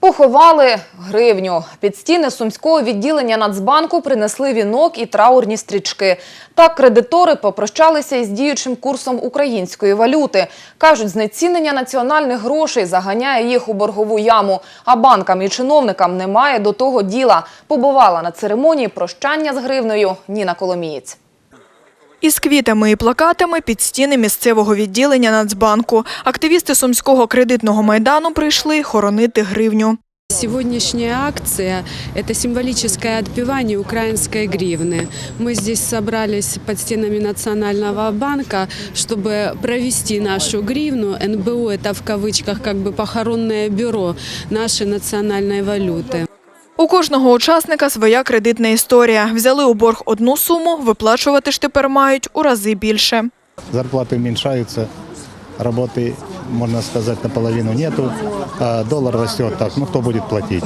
Поховали гривню. Під стіни сумського відділення Нацбанку принесли вінок і траурні стрічки. Так кредитори попрощалися із діючим курсом української валюти. Кажуть, знецінення національних грошей заганяє їх у боргову яму, а банкам і чиновникам немає до того діла. Побувала на церемонії прощання з гривнею Ніна Коломієць. Із квітами і плакатами під стіни місцевого відділення Нацбанку. Активісти Сумського кредитного майдану прийшли хоронити гривню. Сегодняшняя акция – это символическое отпевание украинской гривны. Мы здесь собрались под стенами Национального банка, чтобы провести нашу гривну. НБУ – это в кавычках как бы похоронное бюро нашей национальной валюты. У кожного учасника своя кредитна історія. Взяли у борг одну суму, виплачувати ж тепер мають у рази більше. Зарплаты уменьшаются, работы, можно сказать, наполовину нету, а доллар растет так, ну кто будет платить?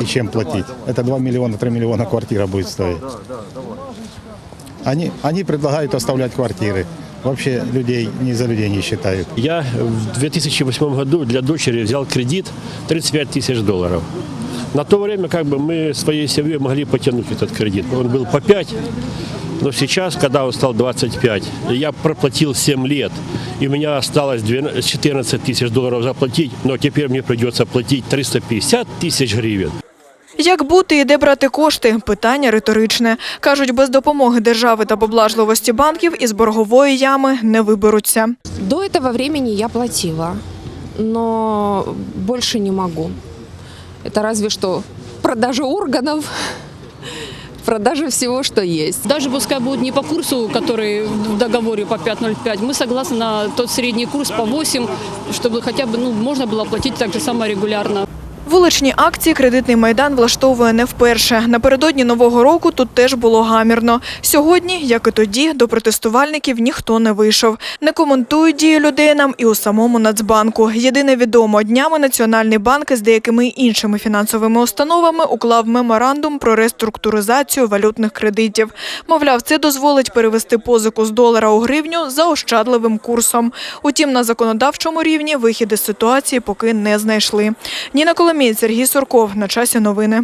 И чем платить? Это 2 миллиона, 3 миллиона квартира будет стоить. Они, они предлагают оставлять квартиры. Вообще людей не за людей не считают. Я в 2008 году для дочери взял кредит 35 тысяч долларов. На то время как бы мы своей семьей могли потянуть этот кредит. Он был по 5, но сейчас, когда он стал 25, я проплатил 7 лет, и у меня осталось 12 14 тысяч долларов заплатить, но теперь мне придется платить 350 тысяч гривен. Як бути і де брати кошти? Питання риторичне. Кажуть, без допомоги держави та поблажливості банків із боргової ями не виберуться. До этого времени я платила, но больше не могу. Это разве что продажа органов, продажа всего, что есть. Даже пускай будет не по курсу, который в договоре по 5.05, мы согласны на тот средний курс по 8, чтобы хотя бы ну, можно было платить так же само регулярно. Вуличні акції кредитний майдан влаштовує не вперше. Напередодні нового року тут теж було гамірно. Сьогодні, як і тоді, до протестувальників ніхто не вийшов. Не коментують дії людей нам і у самому Нацбанку. Єдине відомо, днями Національний банк з деякими іншими фінансовими установами уклав меморандум про реструктуризацію валютних кредитів. Мовляв, це дозволить перевести позику з долара у гривню за ощадливим курсом. Утім, на законодавчому рівні вихід із ситуації поки не знайшли. Ніна Коломієць, Сергій Сурков. На часі новини.